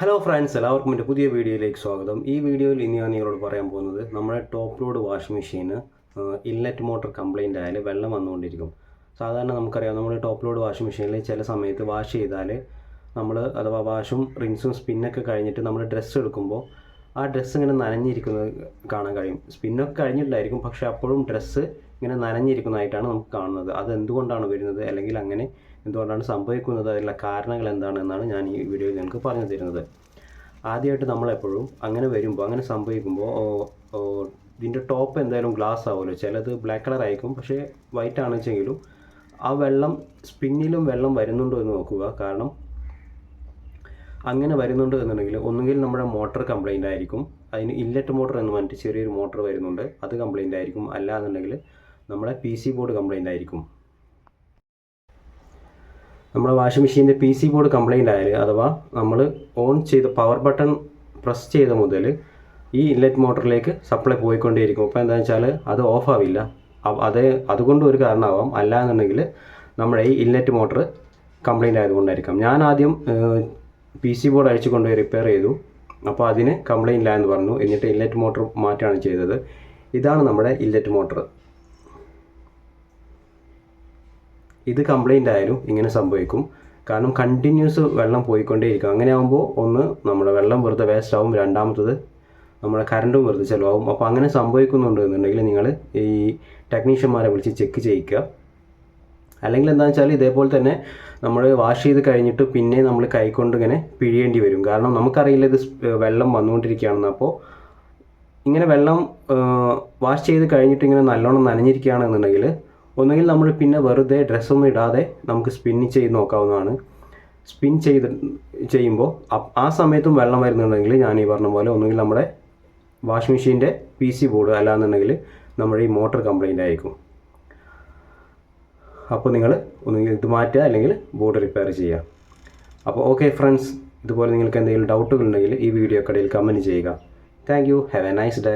Hello friends എല്ലാവർക്കും എന്റെ പുതിയ വീഡിയോയിലേക്ക് സ്വാഗതം. ഈ വീഡിയോയിൽ ഇനി ഞാൻ നിങ്ങളോട് പറയാൻ പോകുന്നത് നമ്മുടെ ടോപ്പ് ലോഡ് വാഷിംഗ് മെഷീന് ഇൻലെറ്റ് മോട്ടർ കംപ്ലൈന്റ് ആയാൽ വെള്ളം വന്നുകൊണ്ടിരിക്കും. സാധാരണ നമുക്കറിയാം നമ്മുടെ ടോപ്പ് ലോഡ് വാഷിംഗ് മെഷീനിൽ ചില സമയത്ത് വാഷ് ചെയ്താൽ നമ്മൾ അഥവാ വാഷും റിൻസും സ്പിന്നൊക്കെ കഴിഞ്ഞിട്ട് നമ്മൾ ഡ്രസ്സ് എടുക്കുമ്പോൾ ആ ഡ്രസ്സ് ഇങ്ങനെ നനഞ്ഞിരിക്കുന്നത് കാണാൻ കഴിയും. സ്പിന്നൊക്കെ കഴിഞ്ഞിട്ടുണ്ടായിരിക്കും പക്ഷേ അപ്പോഴും ഡ്രസ്സ് ഇങ്ങനെ നനഞ്ഞിരിക്കുന്നതായിട്ടാണ് നമുക്ക് കാണുന്നത്. അത് എന്തുകൊണ്ടാണ് വരുന്നത്? അല്ലെങ്കിൽ അങ്ങനെ എന്തുകൊണ്ടാണ് സംഭവിക്കുന്നത്? അതിനുള്ള കാരണങ്ങൾ എന്താണെന്നാണ് ഞാൻ ഈ വീഡിയോയിൽ നിങ്ങൾക്ക് പറഞ്ഞു തരുന്നത്. ആദ്യമായിട്ട് നമ്മളെപ്പോഴും അങ്ങനെ വരുമ്പോൾ അങ്ങനെ സംഭവിക്കുമ്പോൾ ഇതിന്റെ ടോപ്പ് എന്തായാലും ഗ്ലാസ് ആവുമല്ലോ. ചിലത് ബ്ലാക്ക് കളർ ആയിരിക്കും. പക്ഷേ വൈറ്റ് ആണെന്ന് വെച്ചെങ്കിലും ആ വെള്ളം സ്പിന്നിലും വെള്ളം വരുന്നുണ്ടോ എന്ന് നോക്കുക. കാരണം അങ്ങനെ വരുന്നുണ്ട് എന്നുണ്ടെങ്കിൽ ഒന്നുകിൽ നമ്മുടെ മോട്ടർ കംപ്ലൈന്റ് ആയിരിക്കും. അതിന് ഇല്ലറ്റ് മോട്ടർ എന്ന് പറഞ്ഞിട്ട് ചെറിയൊരു മോട്ടർ വരുന്നുണ്ട്. അത് കംപ്ലൈന്റ് ആയിരിക്കും. അല്ല എന്നുണ്ടെങ്കിൽ നമ്മുടെ പി സി ബോർഡ് കംപ്ലൈന്റ് ആയിരിക്കും. നമ്മുടെ വാഷിംഗ് മെഷീന്റെ പി സി ബോർഡ് കംപ്ലൈന്റ് ആയാൽ അഥവാ നമ്മൾ ഓൺ ചെയ്ത പവർ ബട്ടൺ പ്രസ് ചെയ്ത മുതൽ ഈ ഇല്ലറ്റ് മോട്ടറിലേക്ക് സപ്ലൈ പോയിക്കൊണ്ടേയിരിക്കും. അപ്പോൾ എന്താണെന്ന് വെച്ചാൽ അത് ഓഫ് ആവില്ല. അത് അതുകൊണ്ട് ഒരു കാരണമാവാം. അല്ല എന്നുണ്ടെങ്കിൽ നമ്മുടെ ഈ ഇല്ലറ്റ് മോട്ടർ കംപ്ലൈന്റ് ആയതുകൊണ്ടായിരിക്കാം. ഞാൻ ആദ്യം പി സി ബോർഡ് അഴിച്ചു കൊണ്ടുപോയി റിപ്പയർ ചെയ്തു. അപ്പോൾ അതിന് കംപ്ലൈന്റ് ഇല്ല എന്ന് പറഞ്ഞു. എന്നിട്ട് ഇല്ലറ്റ് മോട്ടർ മാറ്റാണ് ചെയ്തത്. ഇതാണ് നമ്മുടെ ഇല്ലറ്റ് മോട്ടർ ഇത് കംപ്ലൈന്റ് ആയാലും ഇങ്ങനെ സംഭവിക്കും. കാരണം കണ്ടിന്യൂസ് വെള്ളം പോയിക്കൊണ്ടേയിരിക്കും. അങ്ങനെ ആകുമ്പോൾ ഒന്ന് നമ്മുടെ വെള്ളം വെറുതെ വേസ്റ്റ് ആവും. രണ്ടാമത്തത് നമ്മുടെ കറണ്ടും വെറുതെ ചിലവാകും. അപ്പോൾ അങ്ങനെ സംഭവിക്കുന്നുണ്ടെന്നുണ്ടെങ്കിൽ നിങ്ങൾ ഈ ടെക്നീഷ്യന്മാരെ വിളിച്ച് ചെക്ക് ചെയ്യിക്കുക. അല്ലെങ്കിൽ എന്താണെന്ന് വെച്ചാൽ ഇതേപോലെ തന്നെ നമ്മൾ വാഷ് ചെയ്ത് കഴിഞ്ഞിട്ട് പിന്നെ നമ്മൾ കൈകൊണ്ട് ഇങ്ങനെ പിഴിയേണ്ടി വരും. കാരണം നമുക്കറിയില്ല ഇത് വെള്ളം വന്നുകൊണ്ടിരിക്കുകയാണെന്ന്. അപ്പോൾ ഇങ്ങനെ വെള്ളം വാഷ് ചെയ്ത് കഴിഞ്ഞിട്ട് ഇങ്ങനെ നല്ലോണം നനഞ്ഞിരിക്കുകയാണെന്നുണ്ടെങ്കിൽ ഒന്നുകിൽ നമ്മൾ പിന്നെ വെറുതെ ഡ്രസ്സൊന്നും ഇടാതെ നമുക്ക് സ്പിൻ ചെയ്ത് നോക്കാവുന്നതാണ്. സ്പിൻ ചെയ്ത് ചെയ്യുമ്പോൾ ആ സമയത്തും വെള്ളം വരുന്നുണ്ടെങ്കിൽ ഞാൻ ഈ പറഞ്ഞ പോലെ ഒന്നുകിൽ നമ്മുടെ വാഷിംഗ് മെഷീന്റെ പി സി ബോർഡ് അല്ലാന്നുണ്ടെങ്കിൽ നമ്മുടെ ഈ മോട്ടർ കംപ്ലൈന്റ് ആയിരിക്കും. അപ്പോൾ നിങ്ങൾ ഒന്നുകിൽ ഇത് മാറ്റുക അല്ലെങ്കിൽ ബോർഡ് റിപ്പയർ ചെയ്യുക. അപ്പോൾ ഓക്കെ ഫ്രണ്ട്സ് ഇതുപോലെ നിങ്ങൾക്ക് എന്തെങ്കിലും ഡൗട്ടുകൾ ഉണ്ടെങ്കിൽ ഈ വീഡിയോ കടയിൽ കമന്റ് ചെയ്യുക. Thank you. Have a nice day.